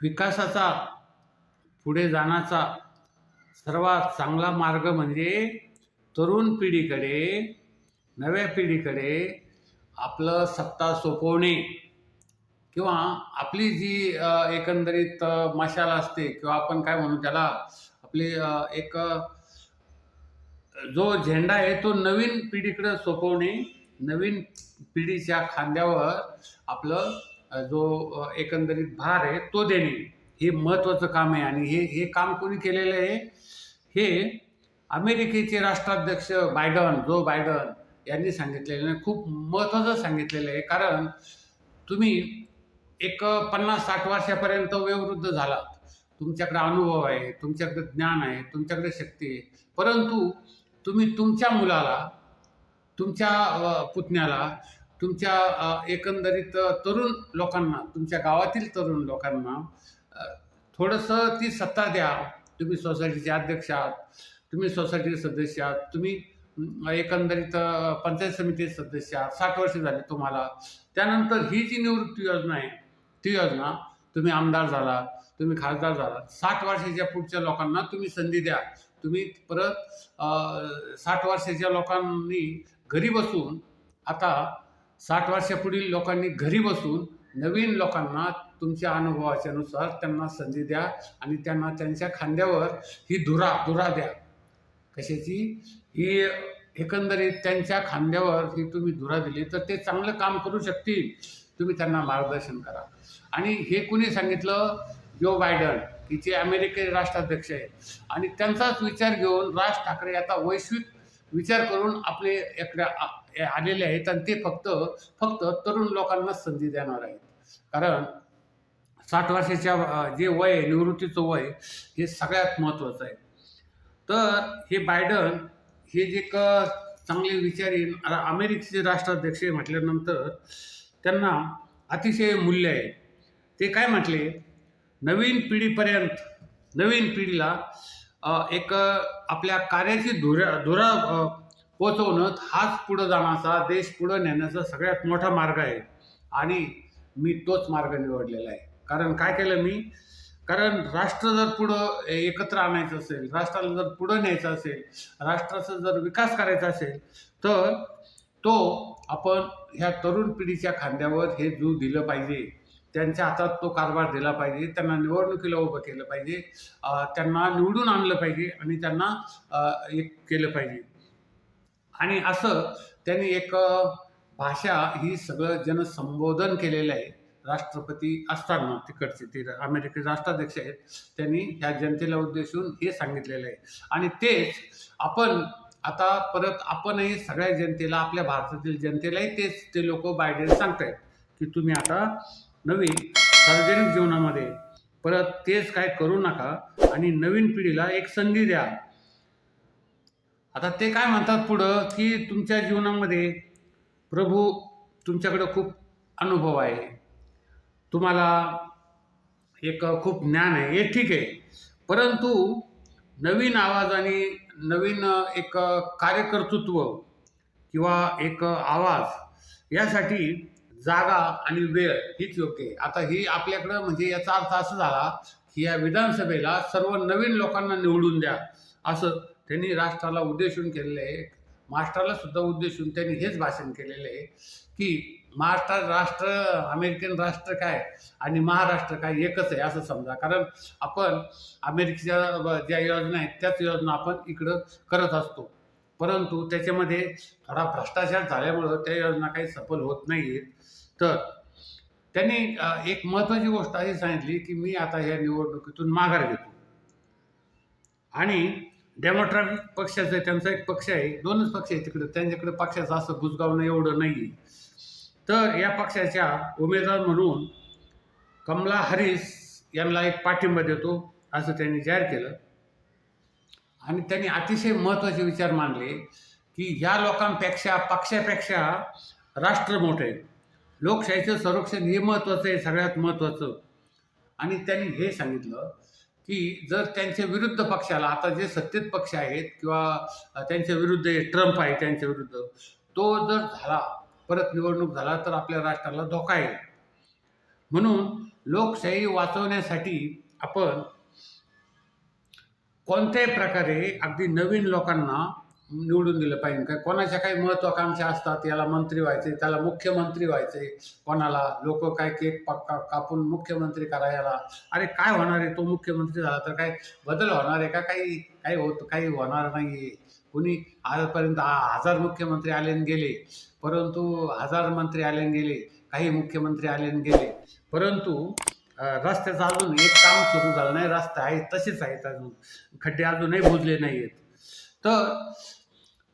विकासाचा पुढे जाण्याचा सर्वात चांगला मार्ग म्हणजे तरुण पिढीकडे नव्या पिढीकडे आपलं सत्ता सोपवणे किंवा आपली जी एकंदरीत मशाल असते किंवा आपण काय म्हणू त्याला आपली एक जो झेंडा आहे तो नवीन पिढीकडे सोपवणे नवीन पिढीच्या खांद्यावर आपलं जो एकंदरीत भार आहे तो देणे. हे महत्त्वाचं काम आहे. आणि हे हे काम कोणी केलेलं आहे? हे अमेरिकेचे राष्ट्राध्यक्ष बायडन जो बायडन यांनी सांगितलेलं आहे. खूप महत्त्वाचं सांगितलेलं आहे. कारण तुम्ही एक पन्नास साठ वर्षापर्यंत वयोवृद्ध झालात. तुमच्याकडे अनुभव आहे तुमच्याकडे ज्ञान आहे तुमच्याकडे शक्ती आहे. परंतु तुम्ही तुमच्या मुलाला तुमच्या पुतण्याला तुमच्या एकंदरीत तरुण लोकांना तुमच्या गावातील तरुण लोकांना थोडंसं ती सत्ता द्या. तुम्ही सोसायटीचे अध्यक्ष आहात तुम्ही सोसायटीचे सदस्य आहात तुम्ही एकंदरीत पंचायत समितीचे सदस्य आहात साठ वर्ष झाली तुम्हाला. त्यानंतर ही जी निवृत्ती योजना आहे ती योजना तुम्ही आमदार झाला तुम्ही खासदार झाला साठ वर्षाच्या पुढच्या लोकांना तुम्ही संधी द्या. तुम्ही परत साठ वर्षाच्या लोकांनी घरी बसून आता साठ वर्षापुढील लोकांनी घरी बसून नवीन लोकांना तुमच्या अनुभवाच्यानुसार त्यांना संधी द्या आणि त्यांना त्यांच्या खांद्यावर ही धुरा धुरा द्या. कशाची? ही एकंदरीत त्यांच्या खांद्यावर ही तुम्ही धुरा दिली तर ते चांगलं काम करू शकतील. तुम्ही त्यांना मार्गदर्शन करा. आणि हे कुणी सांगितलं? जो बायडन की जे अमेरिकेचे राष्ट्राध्यक्ष आहेत. आणि त्यांचाच विचार घेऊन राज ठाकरे आता वैश्विक विचार करून आपले इकडे आलेले आहेत आणि ते फक्त फक्त तरुण लोकांना संधी देणार आहेत. कारण साठ वर्षाच्या जे वय आहे, निवृत्तीचं वय हे सगळ्यात महत्त्वाचं आहे. तर हे बायडन हे जे क चांगले विचार अमेरिकेचे राष्ट्राध्यक्ष म्हटल्यानंतर त्यांना अतिशय मूल्य आहे. ते काय म्हटले? नवीन पिढीपर्यंत नवीन पिढीला एक आपल्या कार्याची धुरा धुरा पोचवणं हाच पुढं जाण्याचा देश पुढं नेण्याचा सगळ्यात मोठा मार्ग आहे. आणि मी तोच मार्ग निवडलेला आहे. कारण काय केलं मी? कारण राष्ट्र जर पुढं एकत्र आणायचं असेल राष्ट्राला जर पुढं न्यायचं असेल राष्ट्राचा जर विकास करायचा असेल तर तो आपण ह्या तरुण पिढीच्या खांद्यावर हे जू दिलं पाहिजे. त्यांच्या हातात तो कारभार दिला पाहिजे. त्यांना निवडणुकीला उभं केलं पाहिजे. त्यांना निवडून आणलं पाहिजे आणि त्यांना एक केलं पाहिजे. आणि असं त्यांनी एक भाषा ही सगळं जनसंबोधन केलेलं आहे. राष्ट्रपती असताना तिकडचे ते अमेरिकेचे राष्ट्राध्यक्ष आहेत. त्यांनी ह्या जनतेला उद्देशून हे सांगितलेलं आहे. आणि तेच आपण आता परत आपणही सगळ्या जनतेला आपल्या भारतातील जनतेलाही तेच ते लोक बायडेन सांगतायत की तुम्ही आता नवीन सार्वजनिक जीवनामध्ये. परत तेच काय करू नका आणि नवीन पिढीला एक संधी द्या. आता ते काय म्हणतात पुढं? की तुमच्या जीवनामध्ये प्रभू तुमच्याकडं खूप अनुभव आहे. तुम्हाला एक खूप ज्ञान आहे. हे ठीक आहे. परंतु नवीन आवाज आणि नवीन एक कार्यकर्तृत्व किंवा एक आवाज यासाठी जागा आणि वेळ हीच योग्य आहे. आता ही आपल्याकडं म्हणजे याचा अर्थ असं झाला की या विधानसभेला सर्व नवीन लोकांना निवडून द्या. असं त्यांनी राष्ट्राला उद्देशून केलेलं आहे. महाराष्ट्राला सुद्धा उद्देशून त्यांनी हेच भाषण केलेलं आहे की महाराष्ट्र राष्ट्र अमेरिकन राष्ट्र काय आणि महाराष्ट्र काय एकच आहे असं समजा. कारण आपण अमेरिकेच्या ज्या योजना आहेत त्याच योजना आपण इकडं करत असतो. परंतु त्याच्यामध्ये थोडा भ्रष्टाचार झाल्यामुळं त्या योजना काही सफल होत नाही आहेत तर त्यांनी एक महत्त्वाची गोष्ट अशी सांगितली की मी आता या निवडणुकीतून माघार घेतो. आणि डेमोक्रॅटिक पक्षाचं त्यांचा एक पक्ष आहे दोनच पक्ष आहे तिकडे. त्यांच्याकडे पक्षाचं असं बुजगावणं एवढं नाही तर या पक्षाच्या उमेदवार म्हणून कमला हरीस यांना एक पाठिंबा देतो असं त्यांनी जाहीर केलं. आणि त्यांनी अतिशय महत्त्वाचे विचार मांडले की ह्या लोकांपेक्षा पक्षापेक्षा राष्ट्र मोठं आहे लोकशाहीचं संरक्षण हे महत्त्वाचं आहे सगळ्यात महत्त्वाचं. आणि त्यांनी हे सांगितलं की जर त्यांच्या विरुद्ध पक्षाला आता जे सत्तेत पक्ष आहेत किंवा त्यांच्या विरुद्ध ट्रम्प आहे त्यांच्या विरुद्ध तो जर झाला परत निवडणूक झाला तर आपल्या राष्ट्राला धोका आहे. म्हणून लोकशाही वाचवण्यासाठी आपण कोणत्याही प्रकारे अगदी नवीन लोकांना निवडून दिलं पाहिजे. काय कोणाच्या काही महत्वाकांक्षा असतात याला मंत्री व्हायचे त्याला मुख्यमंत्री व्हायचे कोणाला लोक काय केक पक्का कापून मुख्यमंत्री करायला अरे काय होणार आहे? तो मुख्यमंत्री झाला तर काय बदल होणार आहे का? काही काही होत काही होणार नाही आहे कुणी आजपर्यंत हा- हजार मुख्यमंत्री आले आणि गेले परंतु हजार मंत्री आले आणि गेले काही मुख्यमंत्री आले आणि गेले परंतु रस्त्याचं अजून एक काम सुरू झालं नाही. रस्ते आहे तसेच आहेत अजून. खड्डे अजूनही बुजले नाही आहेत तर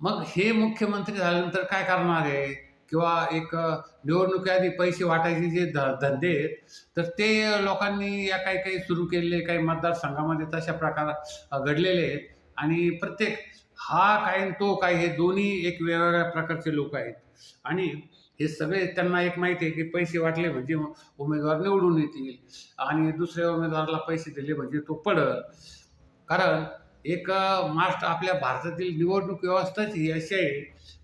मग हे मुख्यमंत्री झाल्यानंतर काय करणार आहे? किंवा एक निवडणुकीआधी पैसे वाटायचे जे ध धंदे आहेत तर ते लोकांनी या काही काही सुरू केलेले काही मतदारसंघामध्ये तशा प्रकार घडलेले आहेत. आणि प्रत्येक हा काय तो काय हे दोन्ही एक वेगवेगळ्या प्रकारचे लोक आहेत. आणि हे सगळे त्यांना एक माहिती आहे की पैसे वाटले म्हणजे उमेदवार निवडून येतील आणि दुसऱ्या उमेदवाराला पैसे दिले म्हणजे तो पडल. कारण एक मास्ट आपल्या भारतातील निवडणूक व्यवस्थाच ही अशी आहे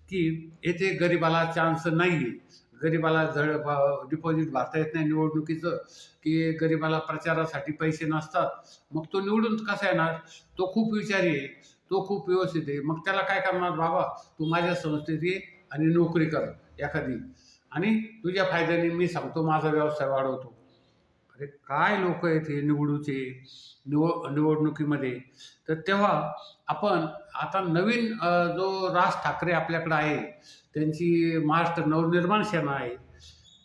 की येथे गरिबाला चान्स नाही आहे गरिबाला झड डिपॉझिट भरता येत नाही निवडणुकीचं की गरिबाला प्रचारासाठी पैसे नसतात. मग तो निवडून कसा येणार? तो खूप विचारी आहे. तो खूप व्यवस्थित आहे. मग त्याला काय करणार? बाबा तू माझ्या संस्थेत ये आणि नोकरी कर एखादी. आणि तुझ्या फायद्याने मी सांगतो माझा व्यवसाय वाढवतो. अरे काय लोक आहेत हे निवडूचे निव निवडणुकीमध्ये? तर तेव्हा आपण आता नवीन जो राज ठाकरे आपल्याकडे आहे त्यांची महाराष्ट्र नवनिर्माण सेना आहे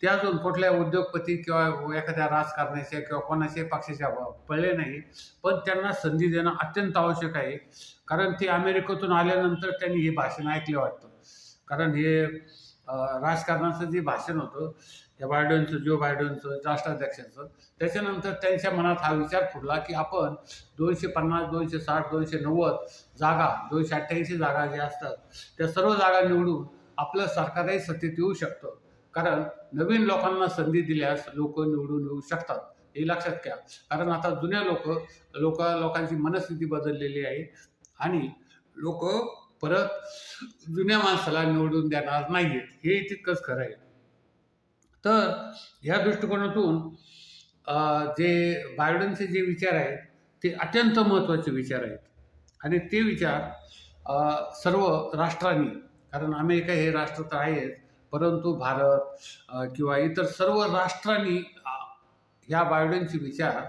ते अजून कुठल्या उद्योगपती किंवा एखाद्या राजकारण्याच्या किंवा कोणाच्या पक्षाच्या पडले नाही पण त्यांना संधी देणं अत्यंत आवश्यक आहे. कारण ते अमेरिकेतून आल्यानंतर त्यांनी हे भाषण ऐकले वाटतं. कारण हे राजकारणाचं जे भाषण होतं त्या बायडनचं जो बायडनचं राष्ट्राध्यक्षांचं त्याच्यानंतर त्यांच्या मनात हा विचार फुटला की आपण दोनशे पन्नास दोनशे साठ दोनशे नव्वद जागा दोनशे अठ्ठ्याऐंशी जागा ज्या असतात त्या सर्व जागा निवडून आपलं सरकारही सत्तेत येऊ शकतं. कारण नवीन लोकांना संधी दिल्यास लोक निवडून येऊ शकतात हे लक्षात घ्या. कारण आता जुन्या लोक लोक लोकांची मनस्थिती बदललेली आहे आणि लोक परत जुन्या माणसाला निवडून देणार नाही आहेत हे तितकंच खरं आहे. तर ह्या दृष्टिकोनातून जे बायडनचे जे विचार आहेत ते अत्यंत महत्त्वाचे विचार आहेत. आणि ते विचार सर्व राष्ट्रांनी कारण अमेरिका हे राष्ट्र तर आहेच परंतु भारत किंवा इतर सर्व राष्ट्रांनी ह्या बायडनचे विचार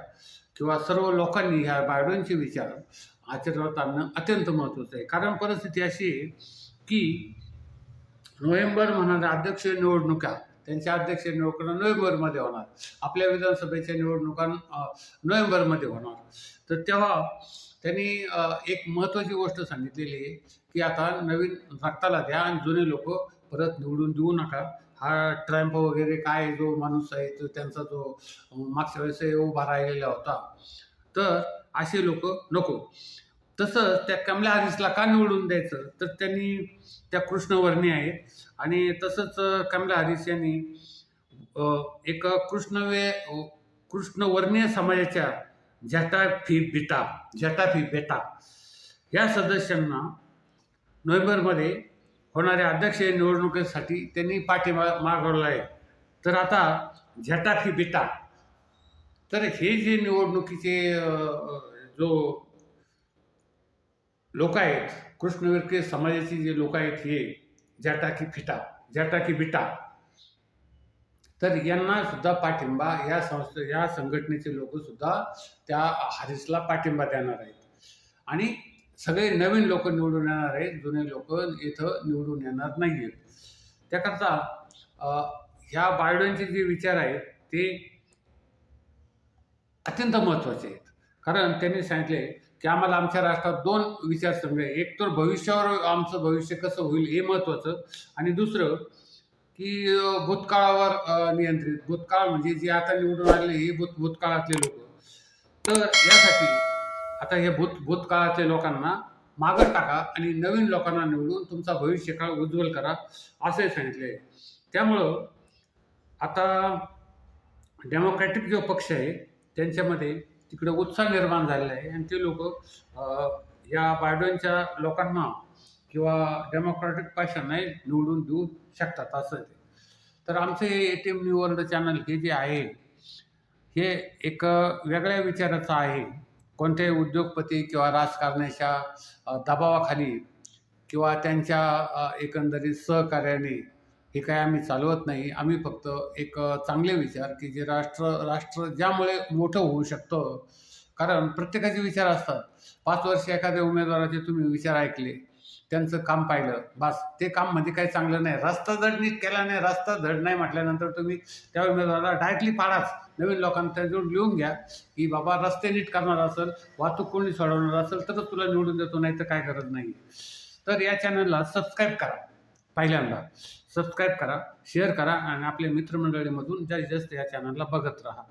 किंवा सर्व लोकांनी ह्या बायडनचे विचार आचरणात आणणं अत्यंत महत्त्वाचं आहे. कारण परिस्थिती अशी आहे की नोव्हेंबर म्हणाल्या अध्यक्ष निवडणुका त्यांच्या अध्यक्ष निवडणुका नोव्हेंबरमध्ये होणार. आपल्या विधानसभेच्या निवडणुका नोव्हेंबरमध्ये होणार. तर तेव्हा त्यांनी एक महत्त्वाची गोष्ट सांगितलेली आहे की आता नवीन रक्ताला द्या आणि जुने लोक परत निवडून देऊ नका. हा ट्रम्प वगैरे काय जो माणूस आहे तो त्यांचा जो मागच्या वेळेस उभा राहिलेला होता. तर असे लोक नको. तसंच त्या कमला हॅरिसला का निवडून द्यायचं? तर त्यांनी त्या कृष्णवर्णी आहेत. आणि तसंच कमला हॅरिस यांनी एक कृष्णवे कृष्णवर्णीय समाजाच्या जटाफी बिटा जटाफी बेटा. या सदस्यांना नोव्हेंबरमध्ये होणाऱ्या अध्यक्ष निवडणुकीसाठी त्यांनी पाठिंबा मागवला आहे. तर आता झटाखी बिटा. तर हे जे निवडणुकीचे जो लोक आहेत कृष्णविरके समाजाचे जे लोक आहेत हे जटाकी फिटा झटाखी बिटा. तर यांना सुद्धा पाठिंबा या संस्थे या संघटनेचे लोक सुद्धा त्या हरीसला पाठिंबा देणार आहेत. आणि सगळे नवीन लोक निवडून येणार आहेत जुने लोक इथं निवडून येणार नाही आहेत त्याकरता ह्या बायडनचे जे विचार आहेत ते अत्यंत महत्त्वाचे आहेत. कारण त्यांनी सांगितले की आम्हाला आमच्या राष्ट्रात दोन विचार समजले एक तर भविष्यावर आमचं भविष्य कसं होईल हे महत्त्वाचं आणि दुसरं की भूतकाळावर नियंत्रित. भूतकाळ म्हणजे जे आता निवडून आलेले हे भूत भूतकाळातले लोक. तर यासाठी आता हे भूत भूतकाळातल्या लोकांना मागं टाका आणि नवीन लोकांना निवडून तुमचा भविष्यकाळ उज्ज्वल करा असे सांगितले. त्यामुळं आता डेमोक्रॅटिक जो पक्ष आहे त्यांच्यामध्ये तिकडे उत्साह निर्माण झालेला आहे आणि ते लोक या बायडनच्या लोकांना किंवा डेमोक्रॅटिक पक्षांना निवडून देऊ शकतात असं ते. तर आमचे A T M new world channel हे जे आहे हे एक वेगळ्या विचाराचं आहे. कोणत्याही उद्योगपती किंवा राजकारण्याच्या दबावाखाली किंवा त्यांच्या एकंदरीत सहकार्याने हे काय आम्ही चालवत नाही. आम्ही फक्त एक चांगले विचार की जे राष्ट्र राष्ट्र ज्यामुळे मोठं होऊ शकतं. कारण प्रत्येकाचे विचार असतात. पाच वर्ष एखाद्या उमेदवाराचे तुम्ही विचार ऐकले. त्यांचं काम पाहिलं. बस ते काम म्हणजे काही चांगलं नाही. रस्ता जर नीट केला नाही रस्ता धड नाही म्हटल्यानंतर तुम्ही त्या उमेदवाराला डायरेक्टली पाडाच. नवीन लोकांना त्याजवळ लिहून घ्या की बाबा रस्ते नीट करणार असेल वाहतूक कोणी सोडवणार असेल तरच तुला निवडून देतो नाही तर काय गरज नाही. तर या चॅनलला सबस्क्राईब करा. पहिल्यांदा सबस्क्राईब करा शेअर करा आणि आपल्या मित्रमंडळीमधून जास्तीत जास्त या चॅनलला बघत राहा.